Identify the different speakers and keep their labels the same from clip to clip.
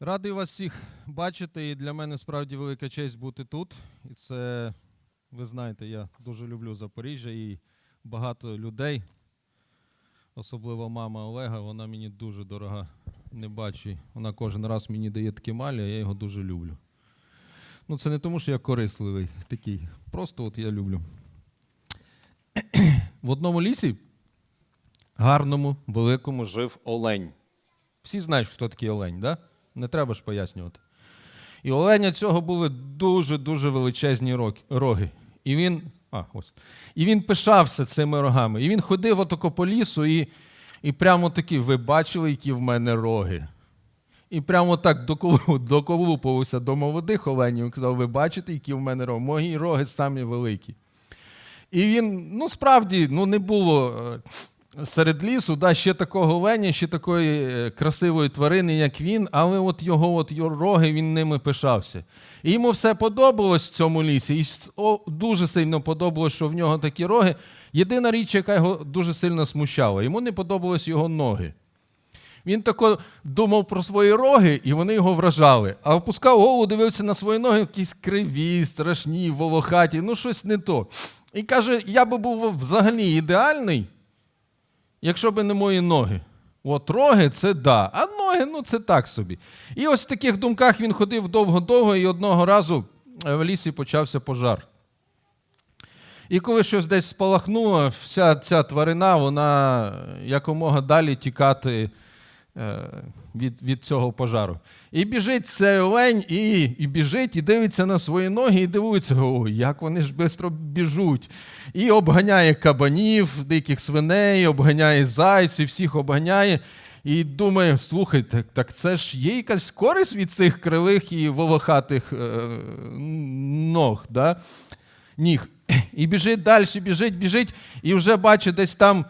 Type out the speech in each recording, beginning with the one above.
Speaker 1: Радий вас всіх бачити, і для мене справді велика честь бути тут. І це, ви знаєте, я дуже люблю Запоріжжя і багато людей, особливо мама Олега, вона мені дуже дорога. Не бачу. Вона кожен раз мені дає такі малі, а я його дуже люблю. Ну, це не тому, що я корисливий такий. Просто от я люблю. В одному лісі, гарному, великому, жив олень. Всі знають, хто такий олень, да? Не треба ж пояснювати. І оленя цього були дуже-дуже величезні роги. І він, а, ось. І він пишався цими рогами. І він ходив отако по лісу і, і прямо такі, ви бачили, які в мене роги. І прямо так доколу- доколупувався до молодих оленів і казав, ви бачите, які в мене роги? Мої роги самі великі. І він, ну справді, ну не було е, серед лісу, да, ще такого оленя, ще такої е, красивої тварини, як він, але от його от роги він ними пишався. І йому все подобалось в цьому лісі, і дуже сильно подобалось, що в нього такі роги. Єдина річ, яка його дуже сильно смущала, йому не подобались його ноги. Він тако думав про свої роги, і вони його вражали. А опускав голову, дивився на свої ноги, якісь криві, страшні, волохаті, ну щось не то. І каже: я би був взагалі ідеальний, якщо б не мої ноги. От роги це да, а ноги ну це так собі. І ось в таких думках він ходив довго-довго, і одного разу е, в лісі почався пожар. І коли щось десь спалахнуло, вся ця тварина, вона е, якомога далі тікати від, від цього пожару. І біжить цей олень, і, і біжить, і дивиться на свої ноги, і дивується, о, як вони ж швидко біжуть. І обганяє кабанів, диких свиней, обганяє зайців, всіх обганяє. І думає, слухайте, так це ж є якась користь від цих кривих і волохатих е, ног. Да? ніг. І біжить далі, біжить, біжить, і вже бачить десь там е,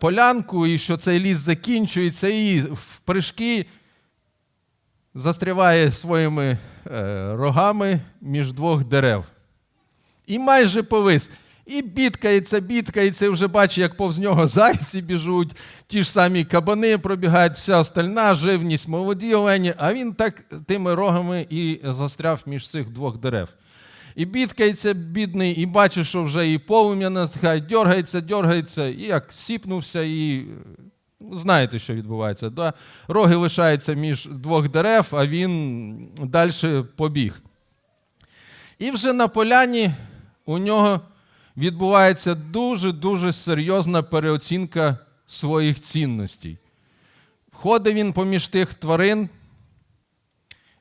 Speaker 1: полянку, і що цей ліс закінчується, і в прыжки застряває своїми е, рогами між двох дерев. І майже повис. І бідкається, бідкається, і вже бачить, як повз нього зайці біжуть, ті ж самі кабани пробігають, вся остальна живність, молоді олені, а він так тими рогами і застряв між цих двох дерев. І бідкається, бідний, і бачить, що вже і полум'я натхає, дергається, дергається, і як сіпнувся, і ну, знаєте, що відбувається. Да? Роги лишаються між двох дерев, а він далі побіг. І вже на поляні у нього відбувається дуже-дуже серйозна переоцінка своїх цінностей. Ходить він поміж тих тварин,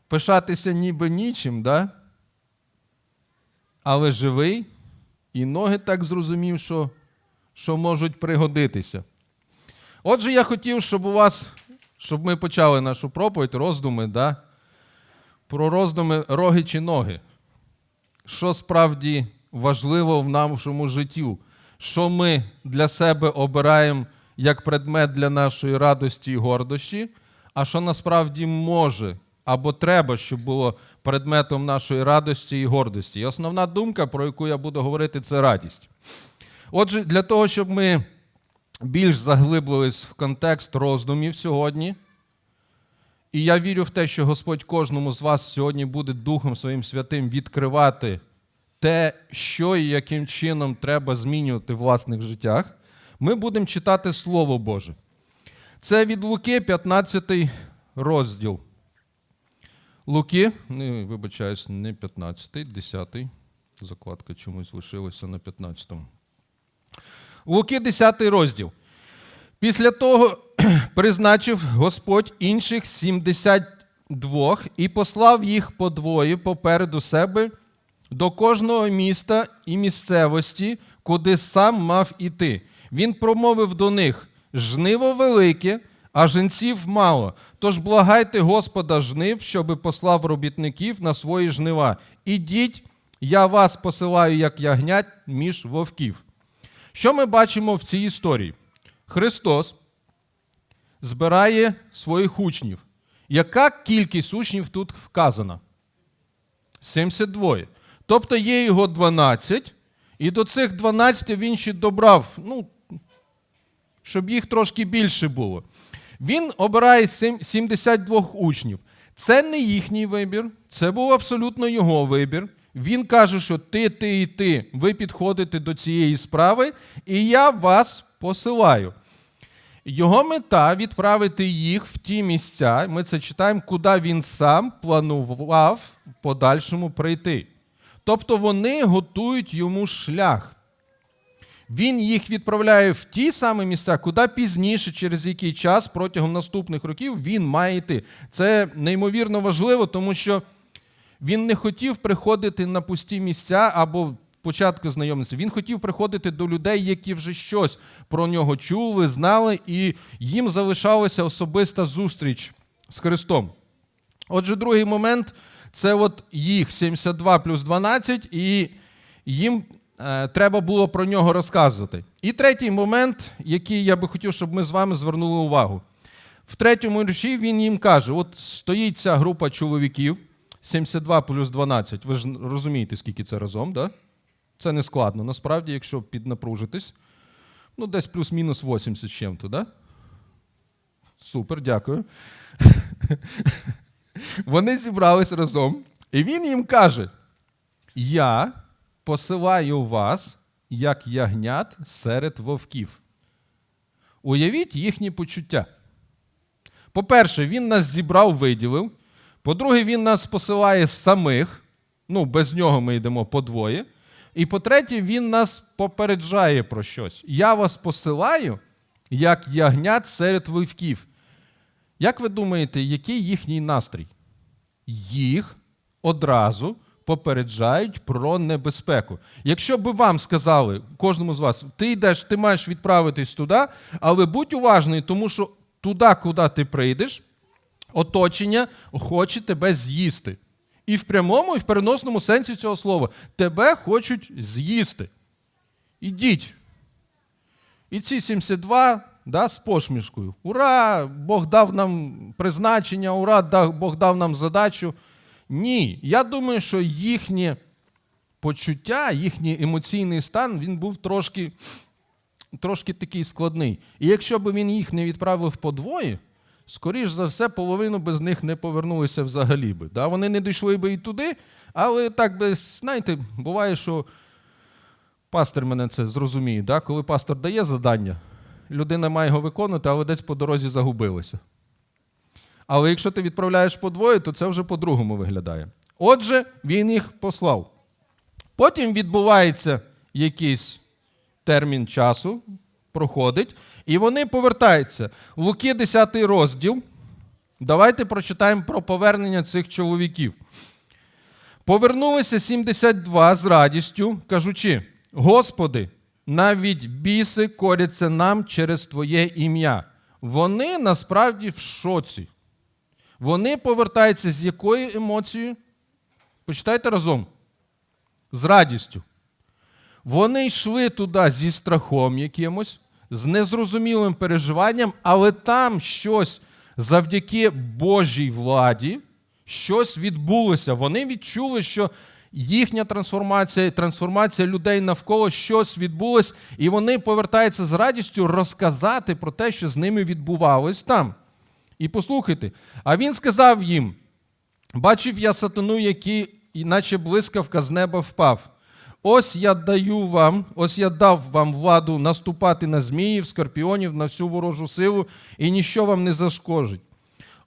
Speaker 1: пишатися ніби нічим, да? Але живий, і ноги так зрозумів, що, що можуть пригодитися. Отже, я хотів, щоб у вас, щоб ми почали нашу проповідь, роздуми, да? про роздуми роги чи ноги. Що справді важливо в нашому життю, що ми для себе обираємо як предмет для нашої радості і гордощі, а що насправді може або треба, щоб було предметом нашої радості і гордості. І основна думка, про яку я буду говорити, це радість. Отже, для того, щоб ми більш заглиблились в контекст роздумів сьогодні, і я вірю в те, що Господь кожному з вас сьогодні буде Духом Своїм Святим відкривати те, що і яким чином треба змінювати в власних життях, ми будемо читати Слово Боже. Це від Луки, 15 розділ. Луки, не, вибачаюсь, не 15, 10. Закладка чомусь лишилася на 15. му Луки, 10 розділ. Після того призначив Господь інших 72 і послав їх по двоє попереду себе до кожного міста і місцевості, куди сам мав іти. Він промовив до них: жниво велике, а жінців мало. Тож благайте Господа жнив, щоби послав робітників на свої жнива. Ідіть, я вас посилаю, як ягнять між вовків. Що ми бачимо в цій історії? Христос збирає своїх учнів. Яка кількість учнів тут вказана? 72. Тобто є його 12, і до цих 12 він ще добрав, ну, щоб їх трошки більше було. Він обирає 72 учнів. Це не їхній вибір, це був абсолютно його вибір. Він каже, що ти, ти і ти, ви підходите до цієї справи, і я вас посилаю. Його мета відправити їх в ті місця, ми це читаємо, куди він сам планував в подальшому прийти. Тобто вони готують йому шлях. Він їх відправляє в ті самі місця, куди пізніше, через який час протягом наступних років він має йти. Це неймовірно важливо, тому що він не хотів приходити на пусті місця або початку знайомитися. Він хотів приходити до людей, які вже щось про нього чули, знали, і їм залишалася особиста зустріч з Христом. Отже, другий момент це от їх 72 плюс 12, і їм треба було про нього розказувати. І третій момент, який я би хотів, щоб ми з вами звернули увагу. В третьому вірші він їм каже: от стоїть ця група чоловіків, 72 плюс 12. Ви ж розумієте, скільки це разом, да? Це не складно. Насправді, якщо піднапружитись, ну десь плюс-мінус 80 з чим-то, да? Супер, дякую. Вони зібрались разом, і він їм каже: Я посилаю вас, як ягнят серед вовків. Уявіть їхні почуття. По-перше, він нас зібрав, виділив. По-друге, він нас посилає самих. Ну, без нього ми йдемо подвоє. І по-третє, він нас попереджає про щось. Я вас посилаю, як ягнят серед вовків. Як ви думаєте, який їхній настрій? Їх одразу попереджають про небезпеку. Якщо би вам сказали, кожному з вас, ти йдеш, ти маєш відправитись туди, але будь уважний, тому що туди, куди ти прийдеш, оточення хоче тебе з'їсти. І в прямому, і в переносному сенсі цього слова тебе хочуть з'їсти. Ідіть. І ці 72 да, з посмішкою. Ура! Бог дав нам призначення, ура, Бог дав нам задачу. Ні. Я думаю, що їхнє почуття, їхній емоційний стан він був трошки, трошки такий складний. І якщо б він їх не відправив подвоє, скоріш за все, половину без них не повернулися взагалі би. Да? Вони не дійшли би і туди, але так би, знаєте, буває, що пастор мене це зрозуміє. Да? Коли пастор дає завдання, людина має його виконувати, але десь по дорозі загубилася. Але якщо ти відправляєш подвоє, то це вже по-другому виглядає. Отже, він їх послав. Потім відбувається якийсь термін часу, проходить, і вони повертаються. Луки 10 розділ. Давайте прочитаємо про повернення цих чоловіків. Повернулися 72 з радістю, кажучи: Господи, навіть біси коряться нам через Твоє ім'я. Вони насправді в шоці. Вони повертаються з якою емоцією? Почитайте разом. З радістю. Вони йшли туди зі страхом якимось, з незрозумілим переживанням, але там щось завдяки Божій владі, щось відбулося. Вони відчули, що їхня трансформація, трансформація людей навколо щось відбулось, і вони повертаються з радістю розказати про те, що з ними відбувалось там. І послухайте, а він сказав їм: бачив я сатану, який, іначе блискавка з неба впав. Ось я даю вам, ось я дав вам владу наступати на зміїв, скорпіонів, на всю ворожу силу, і ніщо вам не зашкодить.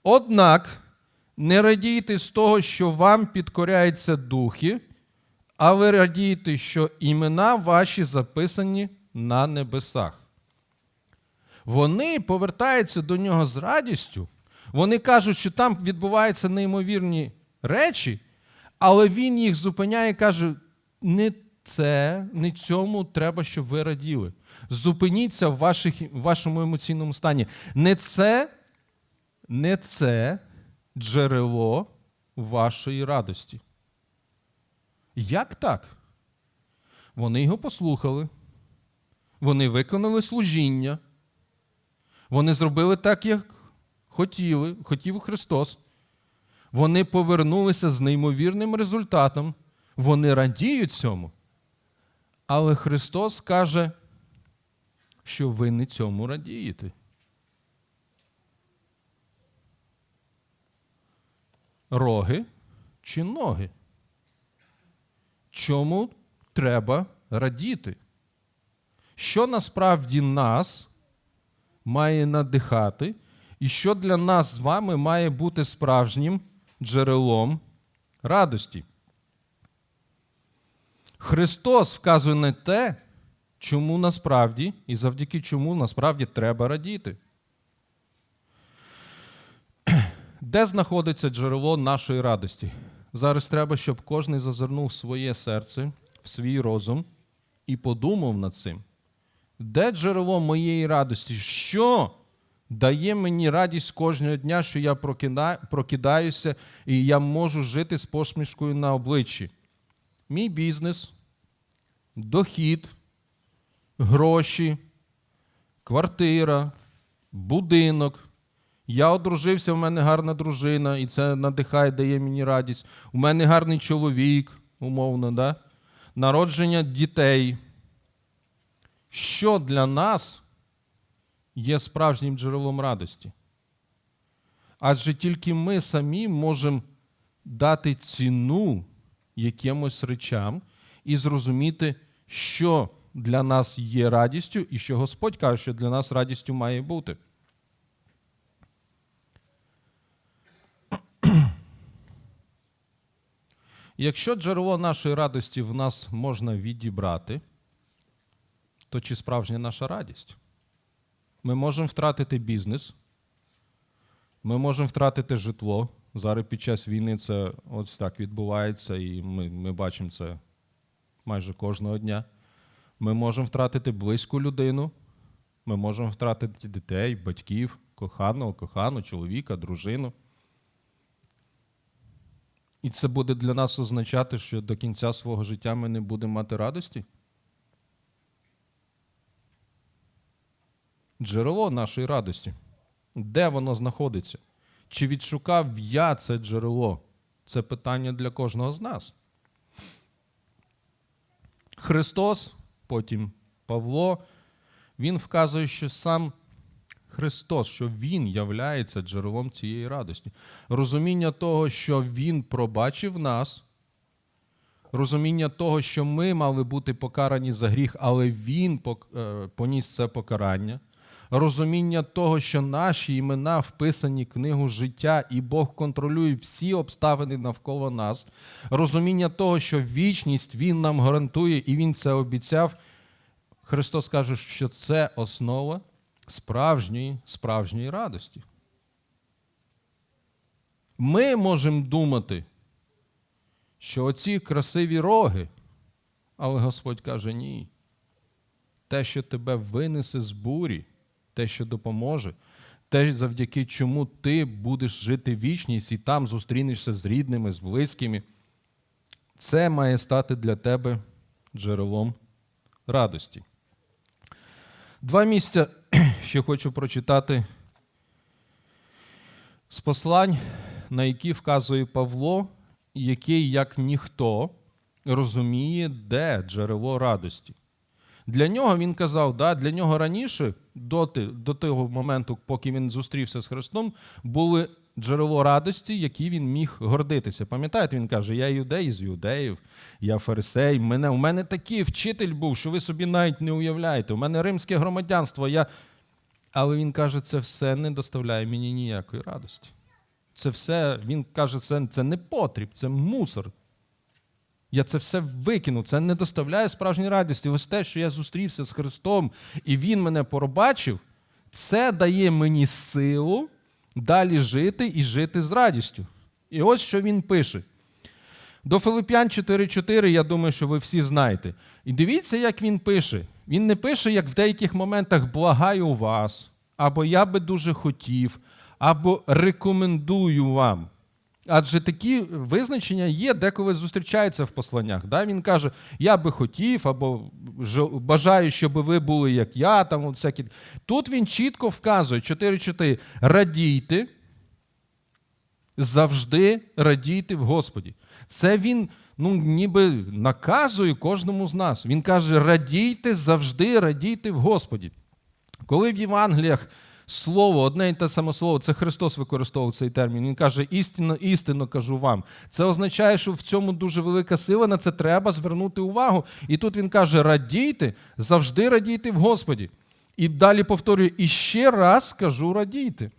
Speaker 1: Однак не радійте з того, що вам підкоряються духи, але радійте, що імена ваші записані на небесах. Вони повертаються до нього з радістю. Вони кажуть, що там відбуваються неймовірні речі, але він їх зупиняє і каже: не це, не цьому треба, щоб ви раділи. Зупиніться в, ваших, в вашому емоційному стані. Не це, не це джерело вашої радості. Як так? Вони його послухали, вони виконали служіння. Вони зробили так, як хотіли, хотів Христос. Вони повернулися з неймовірним результатом. Вони радіють цьому. Але Христос каже, що ви не цьому радієте. роги чи ноги? Чому треба радіти? Що насправді нас має надихати, і що для нас з вами має бути справжнім джерелом радості? Христос вказує на те, чому насправді і завдяки чому насправді треба радіти. Де знаходиться джерело нашої радості? Зараз треба, щоб кожен зазирнув своє серце, в свій розум і подумав над цим. Де джерело моєї радості? Що дає мені радість кожного дня, що я прокидаюся і я можу жити з посмішкою на обличчі? Мій бізнес, дохід, гроші, квартира, будинок. Я одружився, в мене гарна дружина, і це надихає, дає мені радість. У мене гарний чоловік, умовно, да? народження дітей. Що для нас є справжнім джерелом радості? Адже тільки ми самі можемо дати ціну якимось речам і зрозуміти, що для нас є радістю, і що Господь каже, що для нас радістю має бути. Якщо джерело нашої радості в нас можна відібрати, то чи справжня наша радість? Ми можемо втратити бізнес, ми можемо втратити житло. Зараз під час війни це ось так відбувається, і ми, ми бачимо це майже кожного дня. Ми можемо втратити близьку людину, ми можемо втратити дітей, батьків, коханого, кохану, чоловіка, дружину. І це буде для нас означати, що до кінця свого життя ми не будемо мати радості? Джерело нашої радості. Де воно знаходиться? Чи відшукав я це джерело? Це питання для кожного з нас. Христос, потім Павло, він вказує, що сам Христос, що Він являється джерелом цієї радості. Розуміння того, що Він пробачив нас, розуміння того, що ми мали бути покарані за гріх, але Він е, поніс це покарання. Розуміння того, що наші імена вписані в книгу життя, і Бог контролює всі обставини навколо нас. Розуміння того, що вічність Він нам гарантує, і Він це обіцяв. Христос каже, що це основа справжньої, справжньої радості. Ми можемо думати, що оці красиві роги, але Господь каже ні. Те, що тебе винесе з бурі, те, що допоможе, те, завдяки чому ти будеш жити вічність і там зустрінешся з рідними, з близькими, це має стати для тебе джерелом радості. Два місця ще хочу прочитати з послань, на які вказує Павло, який, як ніхто, розуміє, де джерело радості. Для нього він казав, да, для нього раніше, доти, до того моменту, поки він зустрівся з Христом, були джерело радості, які він міг гордитися. Пам'ятаєте, він каже: Я юдей з юдеїв, я фарисей. Мене, у мене такий вчитель був, що ви собі навіть не уявляєте. У мене римське громадянство. Я... Але він каже, це все не доставляє мені ніякої радості. Це все, він каже, це, це не потріб, це мусор. Я це все викину, це не доставляє справжньої радості. Ось те, що я зустрівся з Христом і Він мене пробачив, це дає мені силу далі жити і жити з радістю. І ось що він пише. До Филип'ян 4.4, я думаю, що ви всі знаєте. І дивіться, як він пише. Він не пише, як в деяких моментах благаю вас, або я би дуже хотів, або рекомендую вам. Адже такі визначення є, деколи зустрічаються в посланнях. Да? Він каже, я би хотів, або бажаю, щоб ви були як я. Там, всякі. Тут він чітко вказує 4.4. Радійте, завжди радійте в Господі. Це він ну, ніби наказує кожному з нас. Він каже: радійте, завжди радійте в Господі. Коли в Євангеліях слово, одне і те саме слово, це Христос використовував цей термін. Він каже: істинно, істинно кажу вам. Це означає, що в цьому дуже велика сила, на це треба звернути увагу. І тут він каже: радійте, завжди радійте в Господі. І далі повторюю, і ще раз кажу радійте.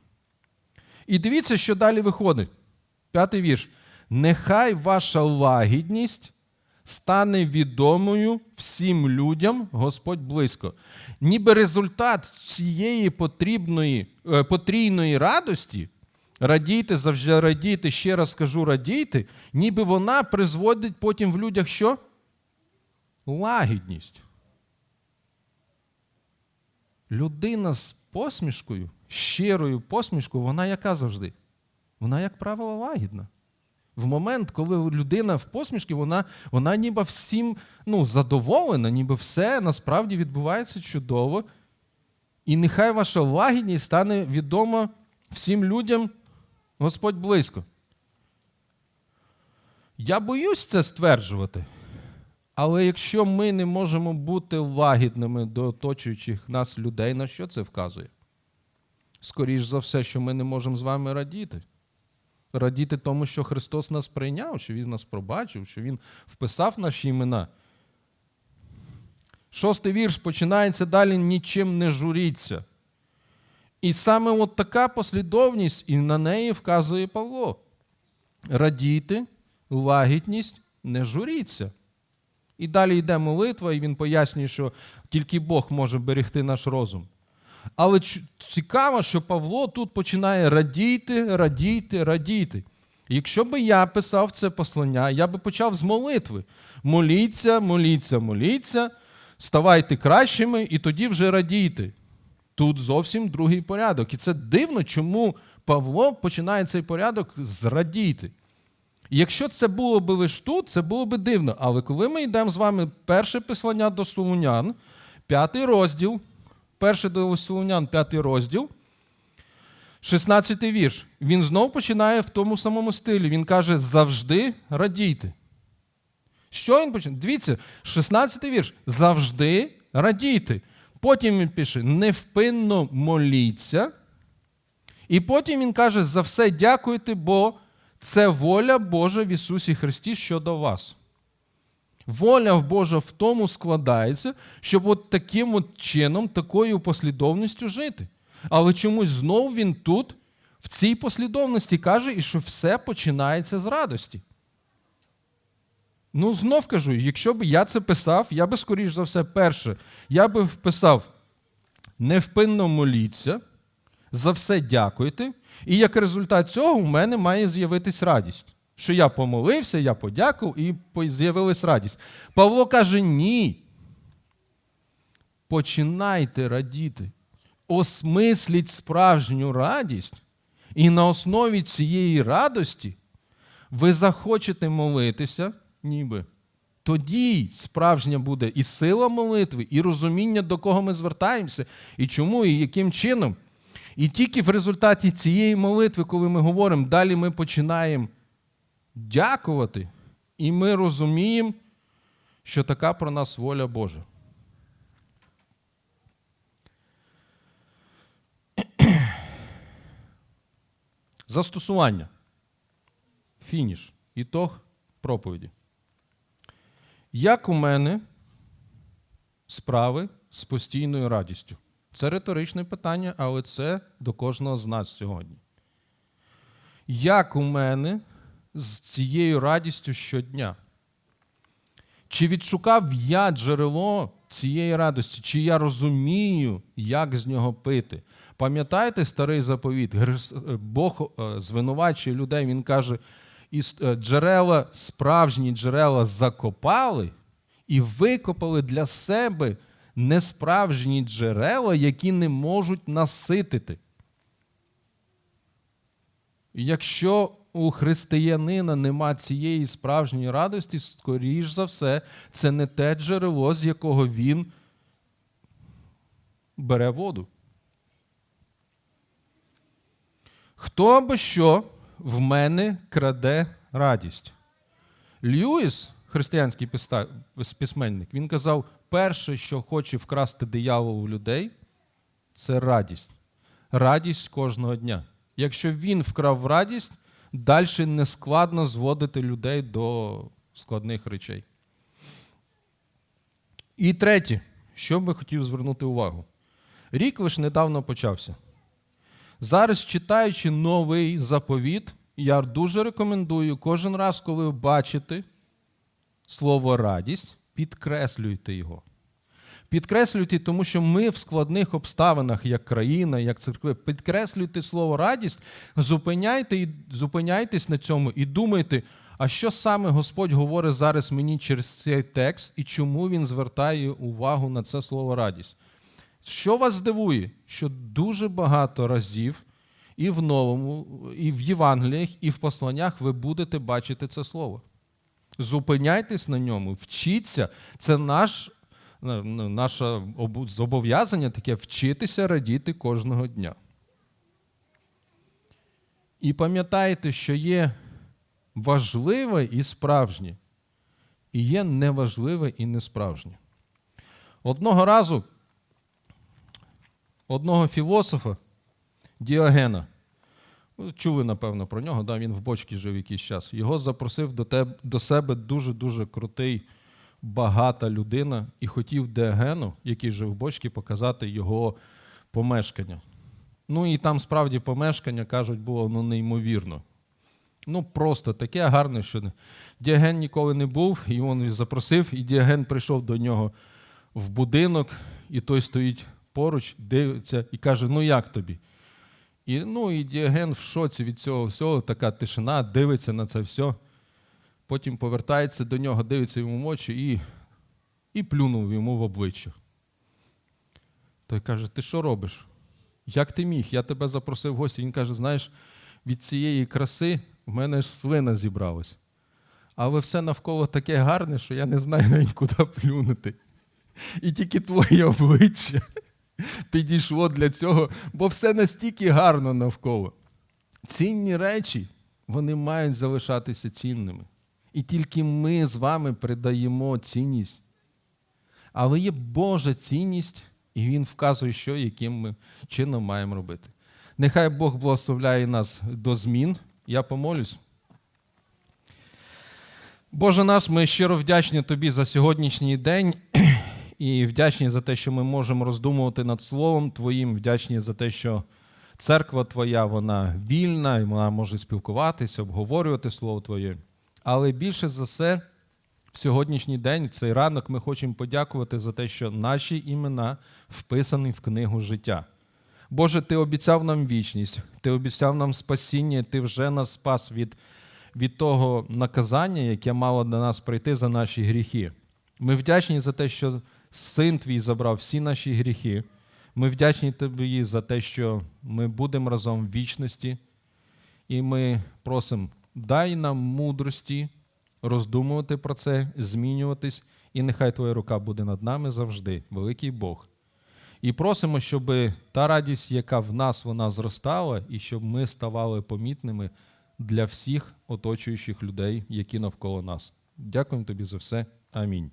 Speaker 1: І дивіться, що далі виходить. П'ятий вірш. Нехай ваша лагідність стане відомою всім людям, Господь близько. Ніби результат цієї потрібної, е, потрійної радості, радійте, завжди радійте, ще раз скажу радійте, ніби вона призводить потім в людях що? Лагідність. Людина з посмішкою, щирою посмішкою, вона яка завжди? Вона, як правило, лагідна. В момент, коли людина в посмішці, вона вона ніби всім ну, задоволена, ніби все насправді відбувається чудово. І нехай ваша лагідність стане відома всім людям, Господь близько. Я боюсь це стверджувати. Але якщо ми не можемо бути лагідними до оточуючих нас людей, на що це вказує? Скоріш за все, що ми не можемо з вами радіти. Радіти тому, що Христос нас прийняв, що Він нас пробачив, що Він вписав наші імена. Шостий вірш починається далі нічим не журіться. І саме от така послідовність, і на неї вказує Павло. Радіти, лагідність, не журіться. І далі йде молитва, і він пояснює, що тільки Бог може берегти наш розум. Але цікаво, що Павло тут починає радіти, радіти, радіти. Якщо би я писав це послання, я би почав з молитви. Моліться, моліться, моліться, ставайте кращими, і тоді вже радійте. Тут зовсім другий порядок. І це дивно, чому Павло починає цей порядок з радійти. Якщо це було б лише тут, це було б дивно. Але коли ми йдемо з вами перше послання до Солунян, п'ятий розділ, перше до Солунян, п'ятий розділ, 16 вірш, він знов починає в тому самому стилі. Він каже, завжди радійте. Що він починає? Дивіться, 16 вірш. Завжди радійте. Потім він пише: невпинно моліться. І потім він каже, за все дякуйте, бо це воля Божа в Ісусі Христі щодо вас. Воля Божа в тому складається, щоб от таким от чином, такою послідовністю жити. Але чомусь знов він тут, в цій послідовності, каже, і що все починається з радості. Ну, знов кажу, якщо б я це писав, я би, скоріш за все, перше, я би вписав невпинно моліться, за все дякуйте, і як результат цього у мене має з'явитись радість. Що я помолився, я подякував і з'явилась радість. Павло каже: ні. Починайте радіти, осмисліть справжню радість, і на основі цієї радості ви захочете молитися, ніби. Тоді справжня буде і сила молитви, і розуміння, до кого ми звертаємося, і чому, і яким чином. І тільки в результаті цієї молитви, коли ми говоримо, далі ми починаємо дякувати, і ми розуміємо, що така про нас воля Божа. Застосування. Фініш. Ітог проповіді. Як у мене справи з постійною радістю? Це риторичне питання, але це до кожного з нас сьогодні. Як у мене з цією радістю щодня? Чи відшукав я джерело цієї радості, чи я розумію, як з нього пити? Пам'ятаєте старий заповіт? Бог е, звинувачує людей, він каже, е, джерела, справжні джерела закопали і викопали для себе несправжні джерела, які не можуть наситити. Якщо у християнина нема цієї справжньої радості, скоріш за все, це не те джерело, з якого він бере воду. Хто або що в мене краде радість? Льюіс, християнський письменник, він казав: перше, що хоче вкрасти диявол у людей, це радість. радість кожного дня. Якщо він вкрав радість, далі не складно зводити людей до складних речей. І третє, що би хотів звернути увагу. Рік лише недавно почався. Зараз, читаючи новий заповіт, я дуже рекомендую кожен раз, коли бачите слово радість, підкреслюйте його. Підкреслюйте, тому що ми в складних обставинах, як країна, як церкви, підкреслюйте слово радість, зупиняйте і зупиняйтесь на цьому і думайте, а що саме Господь говорить зараз мені через цей текст і чому він звертає увагу на це слово радість. Що вас здивує, що дуже багато разів і в новому, і в Євангеліях, і в посланнях ви будете бачити це слово. Зупиняйтесь на ньому, вчіться. Це наш, наше зобов'язання таке вчитися радіти кожного дня. І пам'ятайте, що є важливе і справжнє, і є неважливе і несправжнє. Одного разу одного філософа Діогена. Чули, напевно, про нього, да, він в бочці жив якийсь час. Його запросив до, теб, до себе дуже-дуже крутий, багата людина і хотів Діогену, який жив в бочці, показати його помешкання. Ну і там справді помешкання, кажуть, було ну, неймовірно. Ну, просто таке гарне, що Діоген ніколи не був, і він запросив, і Діоген прийшов до нього в будинок, і той стоїть поруч, дивиться і каже: Ну як тобі? І, ну, і Діоген в шоці від цього всього, така тишина, дивиться на це все. Потім повертається до нього, дивиться йому в очі і, і плюнув йому в обличчя. Той каже: Ти що робиш? Як ти міг? Я тебе запросив в гості. Він каже: знаєш, від цієї краси в мене ж слина зібралась. Але все навколо таке гарне, що я не знаю навіть куди плюнути. І тільки твоє обличчя підійшло для цього, бо все настільки гарно навколо. Цінні речі, вони мають залишатися цінними. І тільки ми з вами придаємо цінність. Але є Божа цінність, і Він вказує, що яким ми чином маємо робити. Нехай Бог благословляє нас до змін. Я помолюсь. Боже наш, ми щиро вдячні Тобі за сьогоднішній день і вдячні за те, що ми можемо роздумувати над Словом Твоїм, вдячні за те, що церква Твоя вона вільна, і вона може спілкуватися, обговорювати Слово Твоє. Але більше за все, в сьогоднішній день, цей ранок, ми хочемо подякувати за те, що наші імена вписані в книгу життя. Боже, Ти обіцяв нам вічність, Ти обіцяв нам спасіння, Ти вже нас спас від, від того наказання, яке мало до нас прийти за наші гріхи. Ми вдячні за те, що Син Твій забрав всі наші гріхи. Ми вдячні Тобі за те, що ми будемо разом в вічності. І ми просимо, дай нам мудрості роздумувати про це, змінюватись, і нехай Твоя рука буде над нами завжди, великий Бог. І просимо, щоб та радість, яка в нас вона зростала, і щоб ми ставали помітними для всіх оточуючих людей, які навколо нас. Дякуємо тобі за все. Амінь.